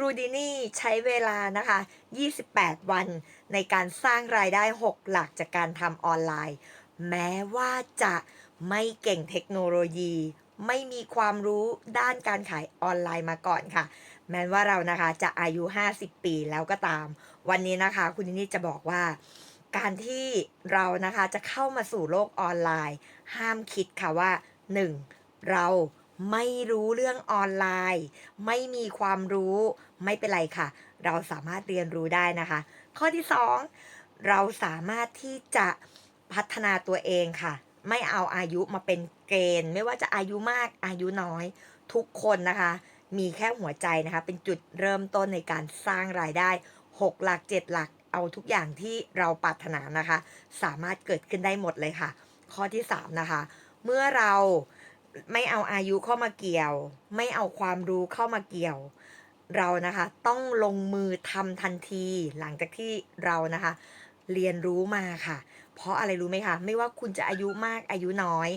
ครูดินี่ใช้เวลานะคะ 28 วันในการสร้างรายได้ 6 หลักจากการทำออนไลน์ แม้ว่าจะไม่เก่งเทคโนโลยี ไม่มีความรู้ด้านการขายออนไลน์มาก่อนค่ะ แม้ว่าเรานะคะจะอายุ 50 ปีแล้วก็ตาม วันนี้นะคะ คุณดินี่จะบอกว่าการที่เรานะคะจะเข้ามาสู่โลกออนไลน์ ห้ามคิดค่ะว่า 1. เรา ไม่รู้เรื่องออนไลน์ ไม่มีความรู้ไม่เป็นไรค่ะ เราสามารถเรียนรู้ได้นะคะ ข้อที่ 2 เราสามารถที่จะพัฒนาตัวเองค่ะ ไม่เอาอายุมาเป็นเกณฑ์ ไม่ว่าจะอายุมากอายุน้อยทุกคนนะคะ มีแค่หัวใจนะคะ เป็นจุดเริ่มต้นในการสร้างรายได้ 6 หลัก 7 หลักเอาทุกอย่างที่เราปรารถนานะคะ สามารถเกิดขึ้นได้หมดเลยค่ะ ข้อที่ 3 นะคะ เมื่อเรา ไม่เอาอายุเข้ามาเกี่ยว ไม่เอาความรู้เข้ามาเกี่ยว เรานะคะ ต้องลงมือทำทันที หลังจากที่เรานะคะ เรียนรู้มาค่ะ เพราะอะไรรู้ไหมคะ ไม่ว่าคุณจะอายุมากอายุน้อย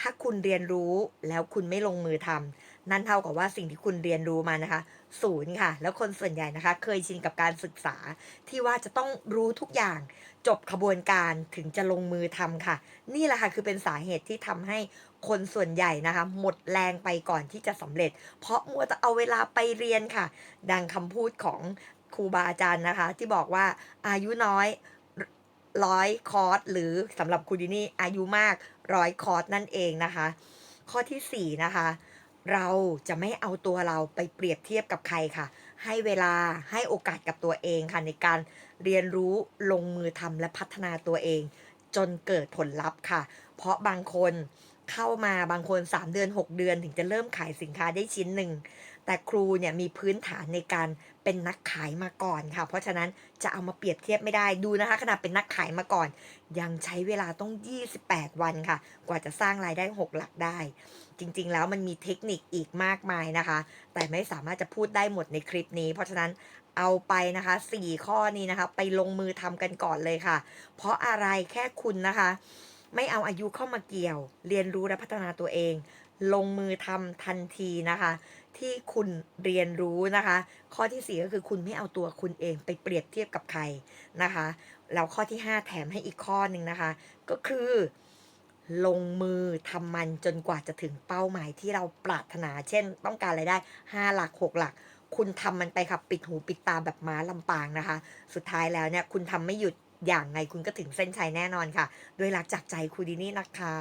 ถ้าคุณเรียนรู้แล้วคุณไม่ลงมือทำ นั่นเท่ากับว่าสิ่งที่คุณเรียนรู้มานะคะศูนย์ค่ะ แล้วคนส่วนใหญ่นะคะ เคยชินกับการศึกษาที่ว่าจะต้องรู้ทุกอย่างจบขบวนการถึงจะลงมือทำค่ะ นี่แหละค่ะคือเป็นสาเหตุที่ทำให้คนส่วนใหญ่นะคะ หมดแรงไปก่อนที่จะสำเร็จ เพราะมัวแต่เอาเวลาไปเรียนค่ะ ดังคำพูดของครูบาอาจารย์นะคะ ที่บอกว่าอายุน้อยร้อยคอร์สหรือสำหรับครูดินี่อายุมากร้อยคอร์สนั่นเองนะคะ ข้อที่ 4 นะคะ เราจะไม่เอาตัวเราไปเปรียบเทียบกับใครค่ะ ให้เวลาให้โอกาสกับตัวเองค่ะในการเรียนรู้ลงมือทำและพัฒนาตัวเอง จนเกิดผลลัพธ์ค่ะ เพราะบางคน เข้ามาบางคน 3 เดือน 6 เดือนถึงจะเริ่มขายสินค้าได้ชิ้นหนึ่ง แต่ครูเนี่ยมีพื้นฐานในการเป็นนักขายมาก่อนค่ะ เพราะฉะนั้นจะเอามาเปรียบเทียบไม่ได้ดูนะคะขนาดเป็นนักขายมาก่อน ยังใช้เวลาต้อง 28 วันค่ะ กว่าจะสร้างรายได้ 6 หลักได้ จริงๆแล้วมันมีเทคนิคอีกมากมายนะคะ แต่ไม่สามารถจะพูดได้หมดในคลิปนี้ เพราะฉะนั้นเอาไปนะคะ 4 ข้อนี้นะคะ ไปลงมือทำกันก่อนเลยค่ะ เพราะอะไรแค่คุณนะคะ ไม่เอาอายุเข้ามาเกี่ยว เรียนรู้และพัฒนาตัวเอง ลงมือทำทันทีนะคะ ที่คุณเรียนรู้นะคะ ข้อทีสี่ 4 ก็คือคุณไม่เอาตัวคุณเองไปเปรียบเทียบกับใครนะคะแล้วข้อที่ 5 แถมให้อีกข้อหนึ่งนะคะ ก็คือลงมือทำมันจนกว่าจะถึงเป้าหมายที่เราปรารถนา เช่น ต้องการรายได้ 5 หลัก 6 หลัก คุณทำมันไปค่ะ ปิดหูปิดตาแบบม้าลำปางนะคะ สุดท้ายแล้วเนี่ย คุณทำไม่หยุด อย่างไงคุณก็ถึงเส้นชัยแน่นอนค่ะ ด้วยรักจากใจครูดินี่นะคะ